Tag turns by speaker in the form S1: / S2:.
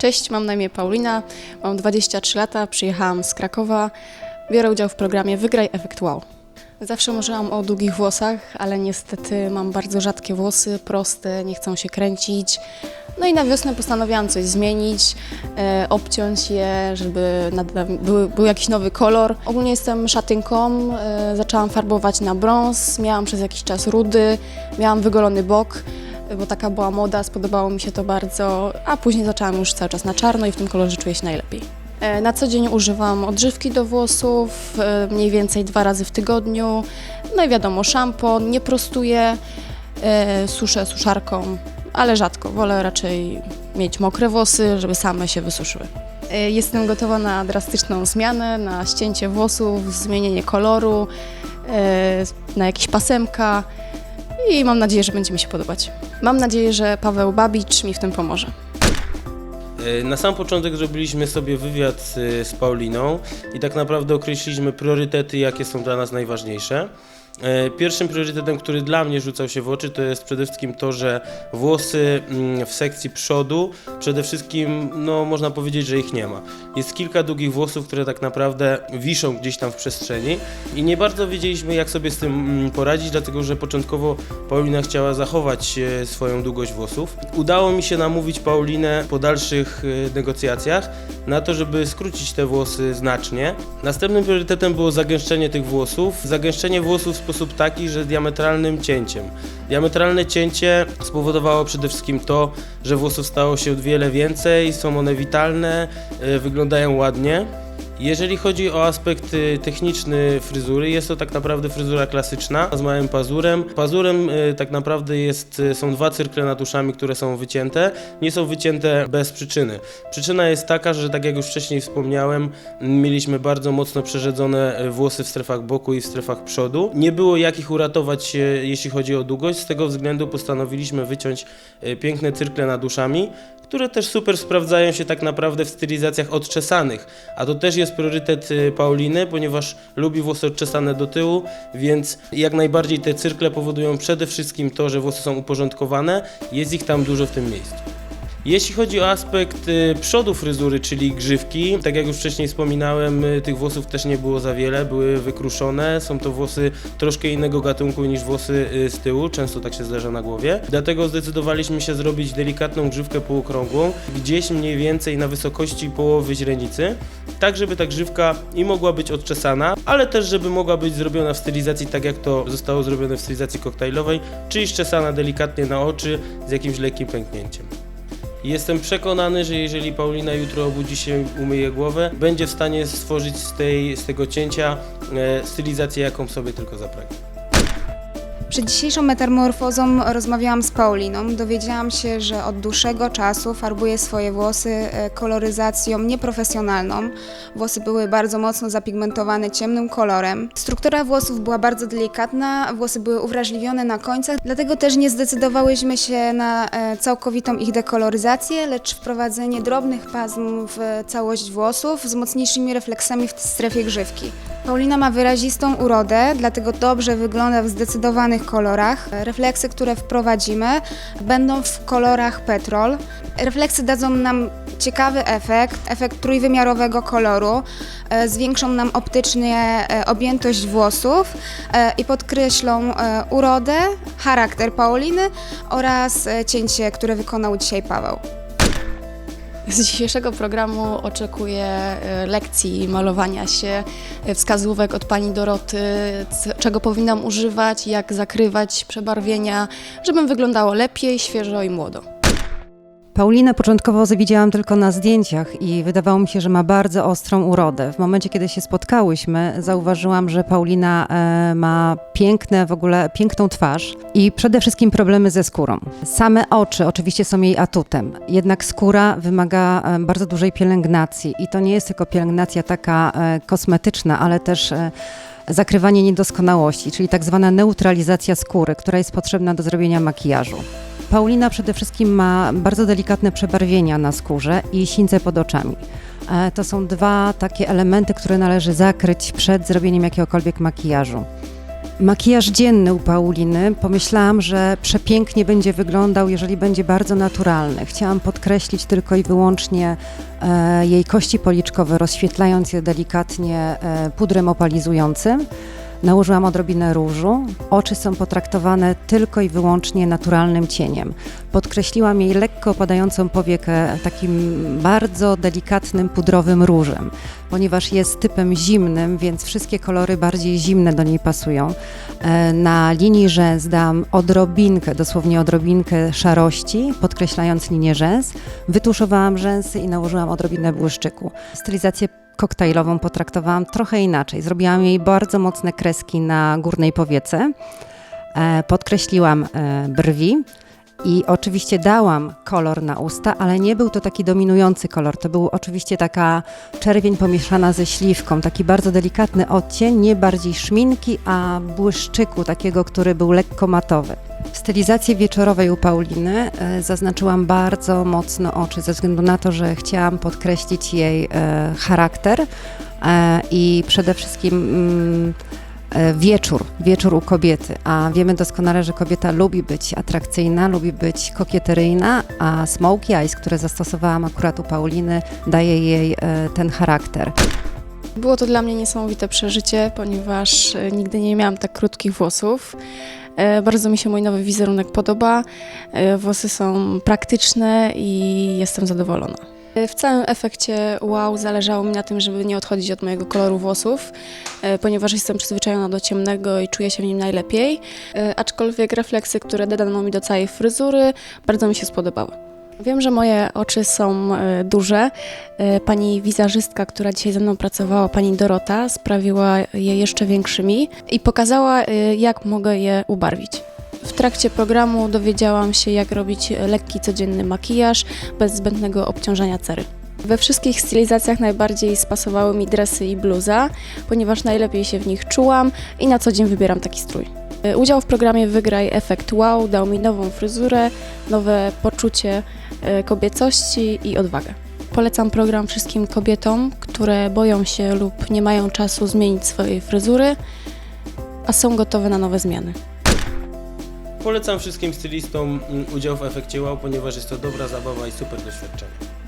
S1: Cześć, mam na imię Paulina, mam 23 lata, przyjechałam z Krakowa. Biorę udział w programie Wygraj Efekt Wow. Zawsze marzyłam o długich włosach, ale niestety mam bardzo rzadkie włosy, proste, nie chcą się kręcić. No i na wiosnę postanowiłam coś zmienić, e, obciąć je, żeby był, był jakiś nowy kolor. Ogólnie jestem szatynką, e, zaczęłam farbować na brąz, miałam przez jakiś czas rudy, miałam wygolony bok, bo taka była moda, spodobało mi się to bardzo, a później zaczęłam już cały czas na czarno i w tym kolorze czuję się najlepiej. E, Na co dzień używam odżywki do włosów, e, mniej więcej dwa razy w tygodniu. No i wiadomo, szampon, nie prostuję, e, suszę suszarką, ale rzadko. Wolę raczej mieć mokre włosy, żeby same się wysuszyły. Jestem gotowa na drastyczną zmianę, na ścięcie włosów, zmienienie koloru, na jakieś pasemka i mam nadzieję, że będzie mi się podobać. Mam nadzieję, że Paweł Babicz mi w tym pomoże.
S2: E, Na sam początek zrobiliśmy sobie wywiad e, z Pauliną i tak naprawdę określiliśmy priorytety, jakie są dla nas najważniejsze. E, Pierwszym priorytetem, który dla mnie rzucał się w oczy, to jest przede wszystkim to, że włosy mm, w sekcji przodu, przede wszystkim, no można powiedzieć, że ich nie ma. Jest kilka długich włosów, które tak naprawdę wiszą gdzieś tam w przestrzeni i nie bardzo wiedzieliśmy, jak sobie z tym mm, poradzić, dlatego że początkowo Paulina chciała zachować e, swoją długość włosów. Udało mi się namówić Paulinę po dalszych e, negocjacjach na to, żeby skrócić te włosy znacznie. Następnym priorytetem było zagęszczenie tych włosów. Zagęszczenie włosów sposób taki, że diametralnym cięciem. Diametralne cięcie spowodowało przede wszystkim to, że włosów stało się wiele więcej, są one witalne, e, wyglądają ładnie. Jeżeli chodzi o aspekt y, techniczny fryzury, jest to tak naprawdę fryzura klasyczna z małym pazurem. Pazurem y, tak naprawdę jest, y, są dwa cyrkle nad uszami, które są wycięte. Nie są wycięte bez przyczyny. Przyczyna jest taka, że tak jak już wcześniej wspomniałem, mieliśmy bardzo mocno przerzedzone włosy w strefach boku i w strefach przodu. Nie było jak ich uratować, jeśli chodzi o długość. Z tego względu postanowiliśmy wyciąć piękne cyrkle nad uszami, które też super sprawdzają się tak naprawdę w stylizacjach odczesanych. A to też jest priorytet y, Pauliny, ponieważ lubi włosy odczesane do tyłu, więc jak najbardziej te cyrkle powodują przede wszystkim to, że włosy są uporządkowane, jest ich tam dużo w tym miejscu. Jeśli chodzi o aspekt y, przodu fryzury, czyli grzywki, tak jak już wcześniej wspominałem, y, tych włosów też nie było za wiele, były wykruszone. Są to włosy troszkę innego gatunku niż włosy y, z tyłu, często tak się zdarza na głowie. Dlatego zdecydowaliśmy się zrobić delikatną grzywkę półokrągłą, gdzieś mniej więcej na wysokości połowy źrenicy, tak żeby ta grzywka i mogła być odczesana, ale też żeby mogła być zrobiona w stylizacji tak jak to zostało zrobione w stylizacji koktajlowej, czyli szczesana delikatnie na oczy z jakimś lekkim pęknięciem. Jestem przekonany, że jeżeli Paulina jutro obudzi się, umyje głowę, będzie w stanie stworzyć z, tej, z tego cięcia e, stylizację, jaką sobie tylko zapragnie.
S3: Przed dzisiejszą metamorfozą rozmawiałam z Pauliną. Dowiedziałam się, że od dłuższego czasu farbuje swoje włosy e, koloryzacją nieprofesjonalną. Włosy były bardzo mocno zapigmentowane ciemnym kolorem. Struktura włosów była bardzo delikatna, włosy były uwrażliwione na końcach, dlatego też nie zdecydowałyśmy się na e, całkowitą ich dekoloryzację, lecz wprowadzenie drobnych pasm w całość włosów z mocniejszymi refleksami w strefie grzywki. Paulina ma wyrazistą urodę, dlatego dobrze wygląda w zdecydowanych kolorach. Refleksy, które wprowadzimy, będą w kolorach petrol. Refleksy dadzą nam ciekawy efekt, efekt trójwymiarowego koloru, e, zwiększą nam optycznie e, objętość włosów e, i podkreślą urodę, charakter Pauliny oraz cięcie, które wykonał dzisiaj Paweł.
S1: Z dzisiejszego programu oczekuję e, lekcji malowania się, e, wskazówek od pani Doroty, czego powinnam używać, jak zakrywać przebarwienia, żebym wyglądała lepiej, świeżo i młodo.
S4: Paulinę początkowo widziałam tylko na zdjęciach i wydawało mi się, że ma bardzo ostrą urodę. W momencie, kiedy się spotkałyśmy, zauważyłam, że Paulina e, ma piękne, w ogóle piękną twarz i przede wszystkim problemy ze skórą. Same oczy oczywiście są jej atutem, jednak skóra wymaga e, bardzo dużej pielęgnacji i to nie jest tylko pielęgnacja taka e, kosmetyczna, ale też zakrywanie niedoskonałości, czyli tak zwana neutralizacja skóry, która jest potrzebna do zrobienia makijażu. Paulina przede wszystkim ma bardzo delikatne przebarwienia na skórze i sińce pod oczami. E, To są dwa takie elementy, które należy zakryć przed zrobieniem jakiegokolwiek makijażu. Makijaż dzienny u Pauliny. Pomyślałam, że przepięknie będzie wyglądał, jeżeli będzie bardzo naturalny. Chciałam podkreślić tylko i wyłącznie e, jej kości policzkowe, rozświetlając je delikatnie e, pudrem opalizującym. Nałożyłam odrobinę różu. Oczy są potraktowane tylko i wyłącznie naturalnym cieniem. Podkreśliłam jej lekko opadającą powiekę takim bardzo delikatnym pudrowym różem, ponieważ jest typem zimnym, więc wszystkie kolory bardziej zimne do niej pasują. E, Na linii rzęs dam odrobinkę, dosłownie odrobinkę szarości, podkreślając linię rzęs. Wytuszowałam rzęsy i nałożyłam odrobinę błyszczyku. Stylizację koktajlową potraktowałam trochę inaczej. Zrobiłam jej bardzo mocne kreski na górnej powiece. E, Podkreśliłam e, brwi. I oczywiście dałam kolor na usta, ale nie był to taki dominujący kolor. To był oczywiście taka czerwień pomieszana ze śliwką, taki bardzo delikatny odcień, nie bardziej szminki, a błyszczyku, takiego, który był lekko matowy. W stylizacji wieczorowej u Pauliny e, zaznaczyłam bardzo mocno oczy, ze względu na to, że chciałam podkreślić jej e, charakter e, i przede wszystkim mm, wieczór, wieczór u kobiety, a wiemy doskonale, że kobieta lubi być atrakcyjna, lubi być kokieteryjna, a smoky eyes, które zastosowałam akurat u Pauliny, daje jej e, ten charakter.
S1: Było to dla mnie niesamowite przeżycie, ponieważ e, nigdy nie miałam tak krótkich włosów. E, Bardzo mi się mój nowy wizerunek podoba. E, Włosy są praktyczne i jestem zadowolona. E, W całym efekcie wow zależało mi na tym, żeby nie odchodzić od mojego koloru włosów, e, ponieważ jestem przyzwyczajona do ciemnego i czuję się w nim najlepiej. E, Aczkolwiek refleksy, które dodano mi do całej fryzury, bardzo mi się spodobały. Wiem, że moje oczy są duże. Pani wizerzystka, która dzisiaj ze mną pracowała, pani Dorota, sprawiła je jeszcze większymi i pokazała, jak mogę je ubarwić. W trakcie programu dowiedziałam się, jak robić lekki, codzienny makijaż bez zbędnego obciążania cery. We wszystkich stylizacjach najbardziej spasowały mi dresy i bluza, ponieważ najlepiej się w nich czułam i na co dzień wybieram taki strój. Udział w programie Wygraj Efekt Wow dał mi nową fryzurę, nowe poczucie e, kobiecości i odwagę. Polecam program wszystkim kobietom, które boją się lub nie mają czasu zmienić swojej fryzury, a są gotowe na nowe zmiany.
S2: Polecam wszystkim stylistom udział w efekcie wow, ponieważ jest to dobra zabawa i super doświadczenie.